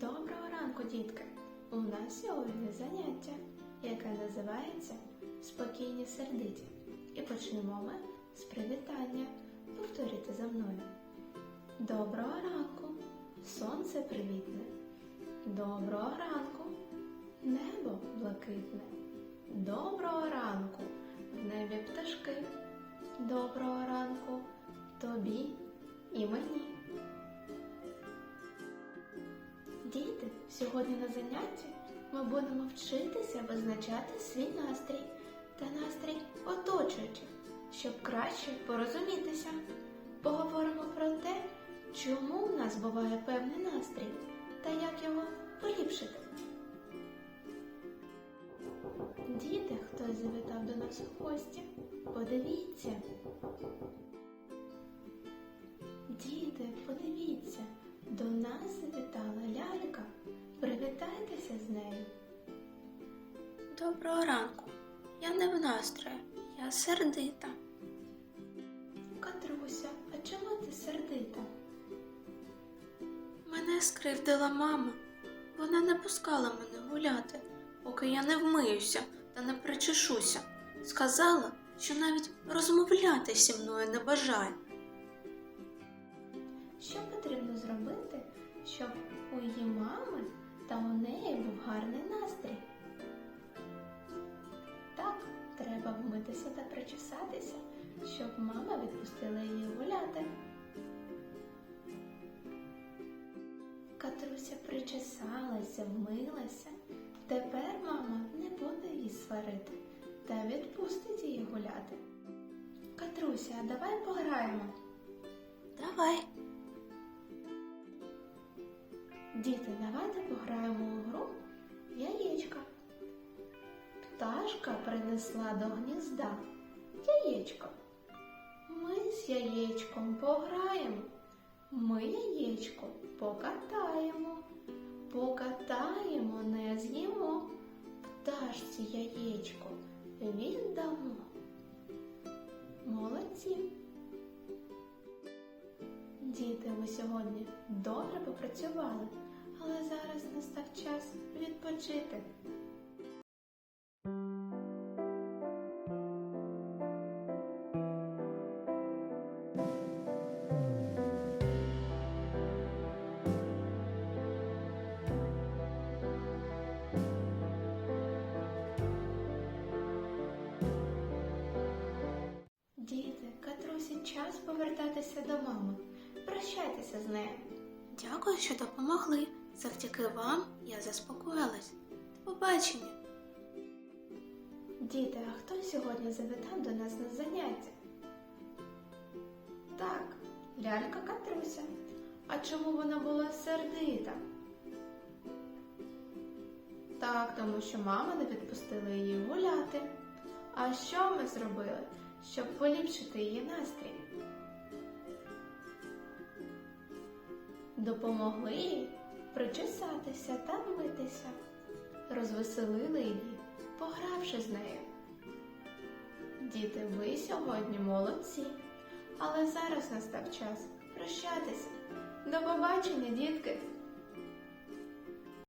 Доброго ранку, дітки! У нас сьогодні заняття, яке називається Спокійні сердиті. І почнемо ми з привітання. Повторюйте за мною. Доброго ранку! Сонце привітне. Доброго ранку! Небо блакитне. Доброго ранку! В небі пташки. Доброго ранку сьогодні на занятті ми будемо вчитися визначати свій настрій та настрій оточуючих, щоб краще порозумітися. Поговоримо про те, чому у нас буває певний настрій та як його поліпшити. Діти, хтось завітав до нас у гості, подивіться. Діти, подивіться, до нас завітала лялька. Доброго ранку. Я не в настрої, я сердита. Катруся, а чому ти сердита? Мене скривдила мама. Вона не пускала мене гуляти, поки я не вмиюся та не причешуся. Сказала, що навіть розмовляти зі мною не бажає. Що потрібно зробити, щоб у її мами та у неї був гарний настрій? Вмитися та причесатися, щоб мама відпустила її гуляти. Катруся причесалася, вмилася. Тепер мама не буде її сварити та відпустить її гуляти. Катруся, давай пограємо. Давай. Діти, давайте пограємо у гру яєчка. Пташка принесла до гнізда яєчко. Ми з яєчком пограємо. Ми яєчко покатаємо. Покатаємо, не з'їмо. Пташці яєчко віддамо. Молодці. Діти, ви сьогодні добре попрацювали, але зараз настав час відпочити. Повертатися до мами. Прощайтеся з нею. Дякую, що допомогли. Завдяки вам я заспокоїлась. До побачення. Діти, а хто сьогодні завітав до нас на заняття? Так, лялька Катруся. А чому вона була сердита? Так, тому що мама не відпустила її гуляти. А що ми зробили, щоб поліпшити її настрій? Допомогли їй причесатися та вмитися, розвеселили її, погравши з нею. Діти, ви сьогодні молодці, але зараз настав час прощатися. До побачення, дітки!